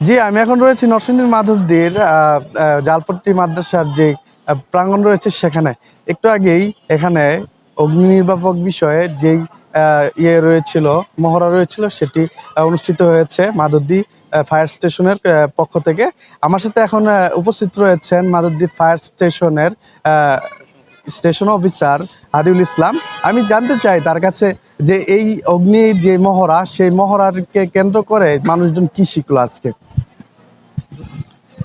জি, আমি এখন রয়েছি নরসিংদীর মাধবদীর জালপট্টি মাদ্রাসার যে প্রাঙ্গণ রয়েছে সেখানে। একটু আগেই এখানে অগ্নি নির্বাপক বিষয়ে যেই ইয়ে রয়েছিল, মহড়া রয়েছিল, সেটি অনুষ্ঠিত হয়েছে মাধবদী ফায়ার স্টেশনের পক্ষ থেকে। আমার সাথে এখন উপস্থিত রয়েছেন মাধবদী ফায়ার স্টেশনের স্টেশন অফিসার আদিউল ইসলাম, আমি জানতে চাই তার কাছে যে এই অগ্নি যে মহড়া, সেই মহড়াকে কেন্দ্র করে মানুষজন কি শিখলো আজকে?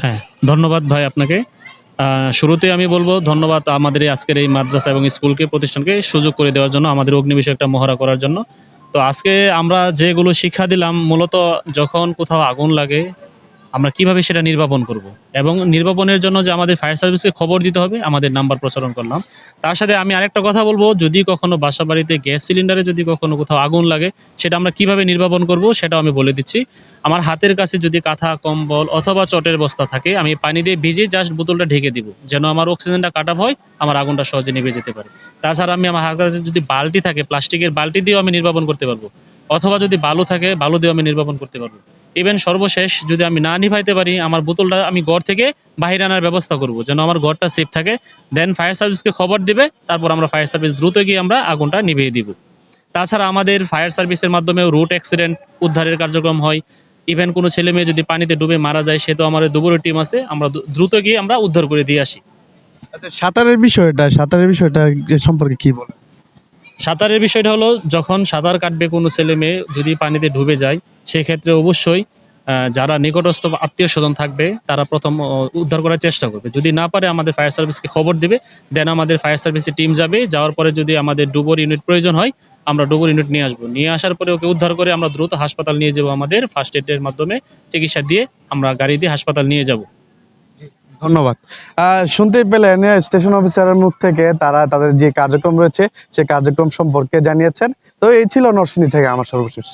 হ্যাঁ ধন্যবাদ ভাই আপনাকে। শুরুতে আমি বলব, ধন্যবাদ আমাদের আজকের এই মাদ্রাসা এবং স্কুলকে, প্রতিষ্ঠানকে সুযোগ করে দেওয়ার জন্য, আমাদের অগ্নি বিষয়ে একটা মহড়া করার জন্য। তো আজকে আমরা যেগুলো শিক্ষা দিলাম, মূলত যখন কোথাও আগুন লাগে আমরা কীভাবে সেটা নির্বাপন করব? এবং নির্বাপনের জন্য যে আমাদের ফায়ার সার্ভিসকে খবর দিতে হবে, আমাদের নাম্বার প্রচারণ করলাম। তার সাথে আমি আরেকটা কথা বলব, যদি কখনো বাসা বাড়িতে গ্যাস সিলিন্ডারে যদি কখনো কোথাও আগুন লাগে, সেটা আমরা কীভাবে নির্বাপন করব সেটাও আমি বলে দিচ্ছি। আমার হাতের কাছে যদি কাঁথা, কম্বল অথবা চটের বস্তা থাকে, আমি পানি দিয়ে ভিজে জাস্ট বোতলটা ঢেকে দিব, যেন আমার অক্সিজেনটা কাটা হয়, আমার আগুনটা সহজে নিভে যেতে পারে। তাছাড়া আমি আমার হাতের কাছে যদি বালতি থাকে প্লাস্টিকের বালতি দিয়েও আমি নির্বাপন করতে পারব। অথবা যদি বালু থাকে বালু দিয়েও আমি নির্বাপন করতে পারব। ইভেন সর্বশেষ যদি আমি না নিভাইতে পারি আমার বোতলটা আমি ঘর থেকে বাহিরে আনার ব্যবস্থা করব। যেন আমার ঘরটা সেফ থাকে। দেন ফায়ার সার্ভিসকে খবর দিবে তারপর আমরা ফায়ার সার্ভিস দ্রুত গিয়ে আমরা আগুনটা নিভিয়ে দিব। তাছাড়া আমাদের ফায়ার সার্ভিসের মাধ্যমেও রুট অ্যাক্সিডেন্ট উদ্ধারের কার্যক্রম হয়। ইভেন কোনো ছেলে মেয়ে যদি পানিতে ডুবে মারা যায় সে তো আমাদের দুপুরের টিম আছে আমরা দ্রুত গিয়ে আমরা উদ্ধার করে দিয়ে আসি। আচ্ছা, সাঁতারের বিষয়টা সাঁতারের বিষয়টা সম্পর্কে কি বলে সাঁতারের বিষয়টা হলো, যখন সাঁতার কাটবে কোনো ছেলে মেয়ে, যদি পানিতে ডুবে যায়, সেক্ষেত্রে অবশ্যই যারা নিকটস্থ আত্মীয় স্বজন থাকবে, তারা প্রথম উদ্ধার করার চেষ্টা করবে। যদি না পারে, আমাদের ফায়ার সার্ভিসকে খবর দেবে দেন আমাদের ফায়ার সার্ভিসের টিম যাবে, যাওয়ার পরে যদি আমাদের ডুবোর ইউনিট প্রয়োজন হয়, আমরা ডুবোর ইউনিট নিয়ে আসব। নিয়ে আসার পরে ওকে উদ্ধার করে আমরা দ্রুত হাসপাতাল নিয়ে যাব আমাদের ফার্স্ট এডের মাধ্যমে, চিকিৎসা দিয়ে আমরা গাড়ি দিয়ে হাসপাতাল নিয়ে যাব। ধন্যবাদ। শুনতে পেলেন স্টেশন অফিসারের মুখ থেকে তারা তাদের যে কার্যক্রম রয়েছে সেই কার্যক্রম সম্পর্কে জানিয়েছেন। তো এই ছিল নরসিংদী থেকে আমার সর্বশেষ।